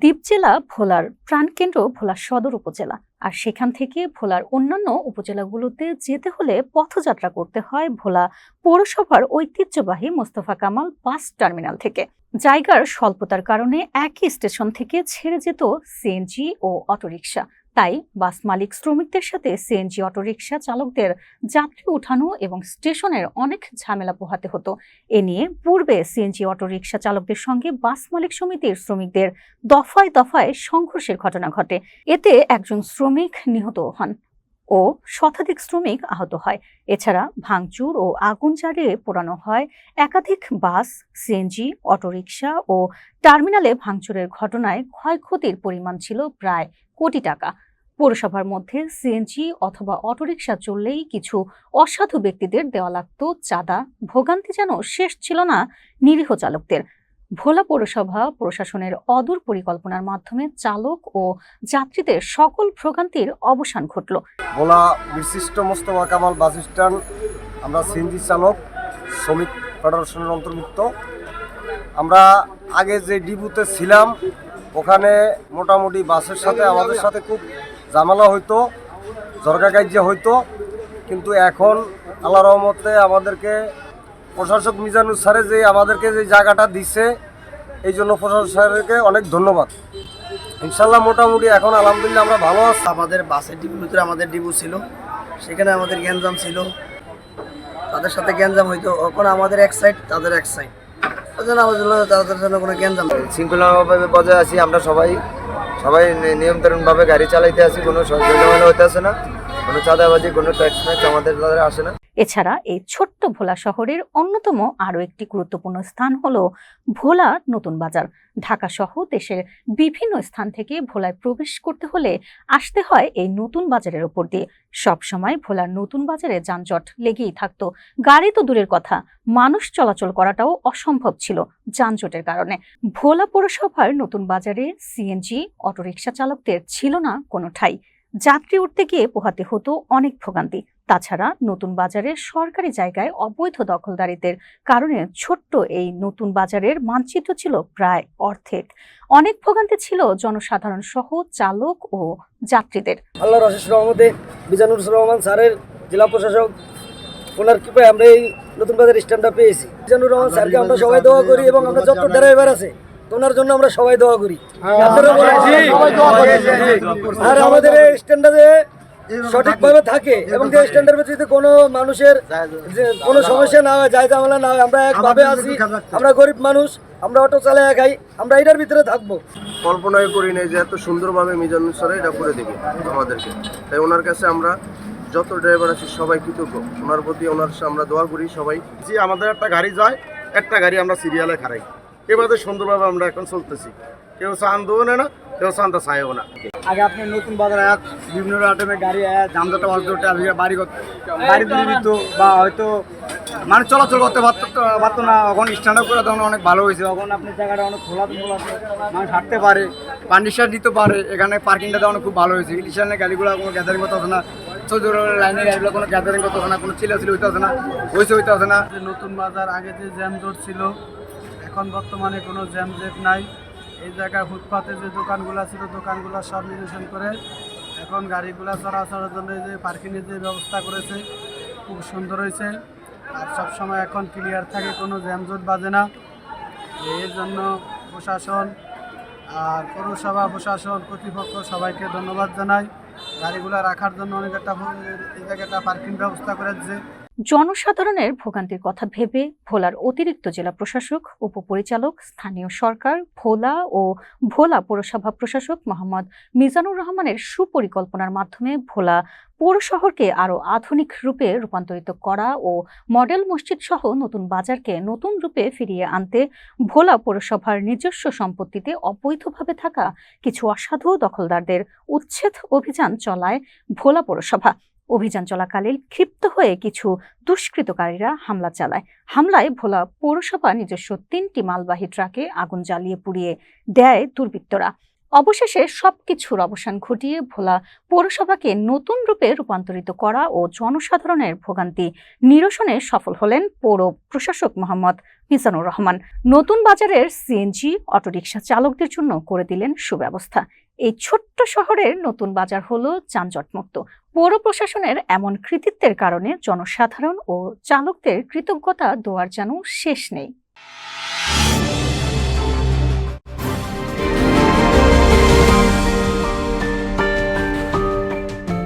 দ্বীপ জেলা ভোলার প্রাণকেন্দ্র ভোলা সদর উপজেলা। আর সেখান থেকে ভোলার অন্যান্য উপজেলাগুলোতে যেতে হলে পথযাত্রা করতে হয় ভোলা পৌরসভার ঐতিহ্যবাহী মোস্তফা কামাল বাস টার্মিনাল থেকে। জায়গার স্বল্পতার কারণে একই স্টেশন থেকে ছেড়ে যেত সিএনজি ও অটোরিকশা। তাই বাস মালিক শ্রমিকদের সাথে সিএনজি অটোরিকশা চালকদের যাত্রী উঠানো এবং স্টেশনের অনেক ঝামেলা পোহাতে হতো। এ নিয়ে পূর্বে সিএনজি অটোরিকশা চালকদের সঙ্গে বাস মালিক সমিতির শ্রমিকদের দফায় দফায় সংঘর্ষের ঘটনা ঘটে। এতে একজন শ্রমিক নিহত হন ও শতাধিক শ্রমিক আহত হয়। এছাড়া ভাঙচুর ও আগুন জ্বালিয়ে পোড়ানো হয় একাধিক বাস সিএনজি অটোরিকশা ও টার্মিনালে ভাঙচুরের ঘটনায় ক্ষয়ক্ষতির পরিমাণ ছিল প্রায় কোটি টাকা। পৌরসভার মধ্যে সিএনজি অথবা অটোরিকশা চললেই কিছু অসাধু ব্যক্তিদের দেওয়া লাগত চাঁদা। ভোগান্তি যেন শেষ ছিল না নিরীহ চালকদের। ভোলা পৌরসভা প্রশাসনের অদূর পরিকল্পনার মাধ্যমে চালক ও যাত্রীদের সকল ভোগান্তির অবসান ঘটল। ভোলা বিশিষ্ট মোস্তফা কামাল বাস স্ট্যান্ড, আমরা সিএনজি চালক, শ্রমিক ফেডারেশনের অন্তর্ভুক্ত। আমরা আগে যে ডিপুতে ছিলাম, ওখানে মোটামুটি বাসের সাথে, আমাদের সাথে খুব ঝামেলা হইতো জরকা কার্য হইতো কিন্তু এখন আল্লাহ রহমতে আমাদেরকে প্রশাসক মিজানুর স্যারে যে আমাদেরকে যে জায়গাটা দিছে এই জন্য প্রশাসক স্যারকে অনেক ধন্যবাদ। ইনশাল্লাহ মোটামুটি এখন আলহামদুলিল্লাহ আমরা ভালো আছি। আমাদের বাসের ডিপুর ভিতরে আমাদের ডিপু ছিল সেখানে আমাদের গ্যাঞ্জাম ছিল। তাদের সাথে গ্যাঞ্জাম হইতো ওখন আমাদের এক সাইড তাদের এক সাইড ওই জন্য আমাদের জন্য তাদের জন্য কোনো গ্যাঞ্জাম নেই। শৃঙ্খলাভাবে বজায় আছি আমরা সবাই। সবাই নি- নিয়মতান্ত্রিকভাবে গাড়ি চালাইতে আসি কোনো ঝামেলা হইতে আসে না। কোনো চাঁদাবাজি, কোনো ট্যাক্স ম্যাক্স আমাদের দ্বারা আসে না। এছাড়া এই ছোট্ট ভোলা শহরের অন্যতম আরও একটি গুরুত্বপূর্ণ স্থান হলো ভোলা নতুন বাজার। ঢাকা সহ দেশের বিভিন্ন স্থান থেকে ভোলায় প্রবেশ করতে হলে আসতে হয় এই নতুন বাজারের ওপর দিয়ে। সবসময় ভোলার নতুন বাজারে যানজট লেগেই থাকতো। গাড়ি তো দূরের কথা, মানুষ চলাচল করাটাও অসম্ভব ছিল যানজটের কারণে। ভোলা পৌরসভার নতুন বাজারে সিএনজি অটোরিকশা চালকদের ছিল না কোনো ঠাই যাত্রী উঠতে গিয়ে পোহাতে হতো অনেক ভোগান্তি। তাছাড়া নতুন বাজারের সরকারি জায়গায় অবৈধ দখলদারিত্বের কারণে ছোট্ট এই নতুন বাজারের মানচিত্র ছিল প্রায় অর্ধেক। অনেক ভোগান্তি ছিল জনসাধারণ সহ চালক ও যাত্রীদের। আল্লাহ রশেষ রহমতে মিজানুর রহমান স্যারের জেলা প্রশাসক, ওনার কৃপায় আমরা এই নতুন বাজার স্ট্যান্ডটা পেয়েছি। মিজানুর রহমান স্যারকে আমরা সবাই দোয়া করি এবং আমরা যত ড্রাইভার আছে ওনার জন্য আমরা সবাই দোয়া করি। করেন। আর আমাদের এই স্ট্যান্ডটা যে সঠিকভাবে থাকে। এবং যে স্ট্যান্ডের ভিত্তিতে কোনো মানুষের যে কোনো সমস্যা না হয় যায় ঝামেলা না হয় আমরা একভাবে আছি। আমরা গরিব মানুষ আমরা অটো চালায় খাই আমরা এটার ভিতরে থাকব। কল্পনাই করি নাই যে এত সুন্দরভাবে মিজানুর স্যার এটা করে দেবে আমাদেরকে। তাই ওনার কাছে আমরা যত ড্রাইভার আছি সবাই কৃতজ্ঞ। ওনার প্রতি ওনার সাথে আমরা দোয়া করি সবাই। যে আমাদের একটা গাড়ি যায় একটা গাড়ি আমরা সিরিয়ালে খারাই এবারে সুন্দরভাবে আমরা এখন চলতেছি। কেউ চান দেবো না কেউ চান তা চাইও না। আগে আপনি নতুন বাজার আয়াত বিভিন্ন আইটেমের গাড়ি আয়াত জামজাটা অর্ধটা বাড়ি করতে বাড়ি দূরে দিত বা হয়তো মানুষ চলাচল করতে পারতো পারতো না। এখন স্ট্যান্ড আপ করে তখন অনেক ভালো হয়েছে। এখন আপনি জায়গাটা অনেক খোলা খোলা মানুষ হাঁটতে পারে পান্ডিশার দিতে পারে। এখানে পার্কিংটা অনেক খুব ভালো হয়েছে। ইলিশানের গাড়িগুলো কোনো গ্যাদারিং করতে হবে না। ছোট লাইনের গাড়িগুলো কোনো গ্যাদারিং করতে হবে না। কোনো চিলাচিলি হইতে হবে না। হয়েছে হইতে হবে না। যে নতুন বাজার আগে যে জ্যাম জোট ছিল এখন বর্তমানে কোনো জ্যাম জেট নাই। এই জায়গায় ফুটপাতে যে দোকানগুলো ছিল, দোকানগুলো সব নিরসন করে এখন গাড়িগুলো চলাচলের জন্য যে পার্কিংয়ের যে ব্যবস্থা করেছে, খুব সুন্দর হয়েছে। আর সব সময় এখন ক্লিয়ার থাকে, কোনো জ্যাম জোট বাজে না। এর জন্য প্রশাসন আর পৌরসভা প্রশাসন কর্তৃপক্ষ সবাইকে ধন্যবাদ জানাই। গাড়িগুলো রাখার জন্য অনেক একটা এই জায়গাটা পার্কিং ব্যবস্থা করে দিচ্ছে জনসাধারণের ভোগান্তির কথা ভেবে ভোলার অতিরিক্ত জেলা প্রশাসক, উপপরিচালক, স্থানীয় সরকার, ভোলা ও ভোলা পৌরসভা প্রশাসক মোহাম্মদ মিজানুর রহমানের সুপরিকল্পনার মাধ্যমে ভোলা পৌর শহরকে আরও আধুনিক রূপে রূপান্তরিত করা ও মডেল মসজিদ সহ নতুন বাজারকে নতুন রূপে ফিরিয়ে আনতে ভোলা পৌরসভার নিজস্ব সম্পত্তিতে অবৈধভাবে থাকা কিছু অসাধু দখলদারদের উচ্ছেদ অভিযান চলায় ভোলা পৌরসভা। অভিযান চলাকালীন ক্ষিপ্ত হয়ে কিছু দুষ্কৃতকারীরা হামলা চালায়। হামলায় ভোলা পৌরসভা নিজস্ব তিনটি মালবাহী ট্রাকে আগুন জ্বালিয়ে পুড়িয়ে দেয় দুর্বৃত্তরা। অবশেষে সবকিছুর অবসান ঘটিয়ে ভোলা পৌরসভাকে নতুন রূপে রূপান্তরিত করা ও জনসাধারণের ভোগান্তি নিরসনে সফল হলেন পৌর প্রশাসক মোহাম্মদ মিজানুর রহমান। নতুন বাজারের সিএনজি অটোরিকশা চালকদের জন্য করে দিলেন সুব্যবস্থা। এই ছোট্ট শহরের নতুন বাজার হলো যানজটমুক্ত। পৌর প্রশাসনের এমন কৃতিত্বের কারণে জনসাধারণ ও চালকদের কৃতজ্ঞতা দেওয়ার যেন শেষ নেই।